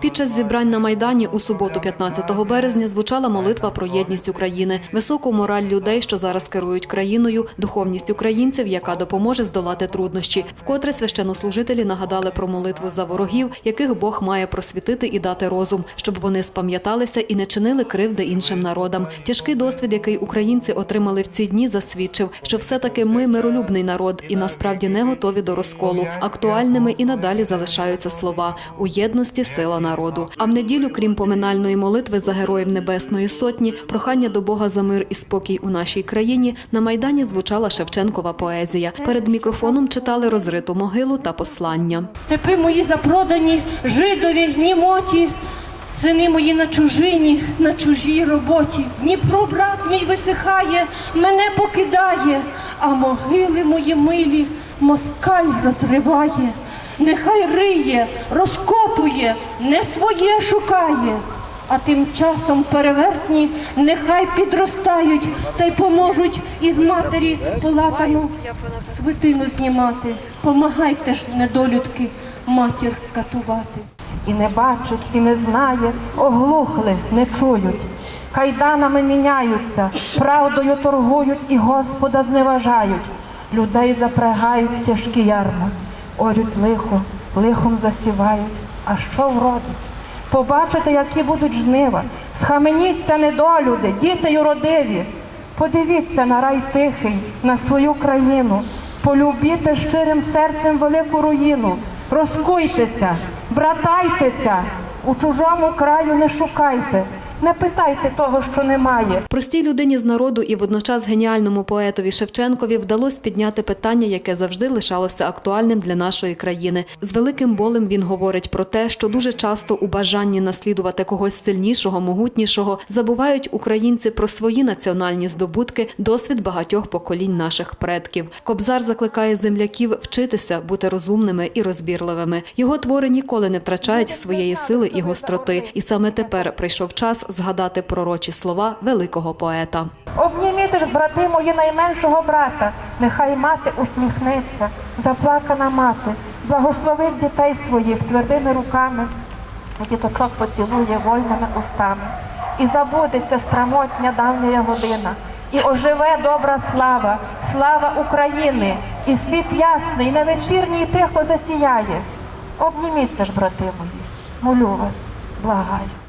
Під час зібрань на Майдані у суботу, 15 березня, звучала молитва про єдність України, високу мораль людей, що зараз керують країною, духовність українців, яка допоможе здолати труднощі. Вкотре священнослужителі нагадали про молитву за ворогів, яких Бог має просвітити і дати розум, щоб вони спам'яталися і не чинили кривди іншим народам. Тяжкий досвід, який українці отримали в ці дні, засвідчив, що все-таки ми миролюбний народ і насправді не готові до розколу. Актуальними і надалі залишаються слова у єдності сила народу. А в неділю, крім поминальної молитви за героїв Небесної Сотні, прохання до Бога за мир і спокій у нашій країні на майдані звучала Шевченкова поезія. Перед мікрофоном читали розриту могилу та послання. Степи мої запродані, жидові, німоті, сини мої на чужині, на чужій роботі. Дніпро, брат мій висихає, мене покидає, а могили мої милі москаль розриває. Нехай риє, розкопує, не своє шукає. А тим часом перевертні нехай підростають та й поможуть із матері полатану свитину знімати. Помагайте ж, недолюдки, матір катувати. і не бачать, і не знає, оглухли, не чують. Кайданами міняються, правдою торгують і Господа зневажають. Людей запрягають в тяжкі ярма, орють лихо, лихом засівають. А що вродить? Побачите, які будуть жнива. Схаменіться, недолюди, діти юродиві. Подивіться на рай тихий, на свою країну. Полюбіте щирим серцем велику руїну. Розкуйтеся, братайтеся, у чужому краю не шукайте, не питайте того, що немає. Простій людині з народу і водночас геніальному поетові Шевченкові вдалося підняти питання, яке завжди лишалося актуальним для нашої країни. З великим болем він говорить про те, що дуже часто у бажанні наслідувати когось сильнішого, могутнішого забувають українці про свої національні здобутки, досвід багатьох поколінь наших предків. Кобзар закликає земляків вчитися бути розумними і розбірливими. Його твори ніколи не втрачають своєї сили і гостроти. І саме тепер прийшов час згадати пророчі слова великого поета. Обніміть ж, брати мої найменшого брата, нехай мати усміхнеться, заплакана мати, благословить дітей своїх твердими руками, діточок поцілує вольними устами. І забудеться страмотня давня година, і оживе добра слава, слава України, і світ ясний, на вечірній тихо засіяє. Обніміться ж, брати мої, молю вас, благаю.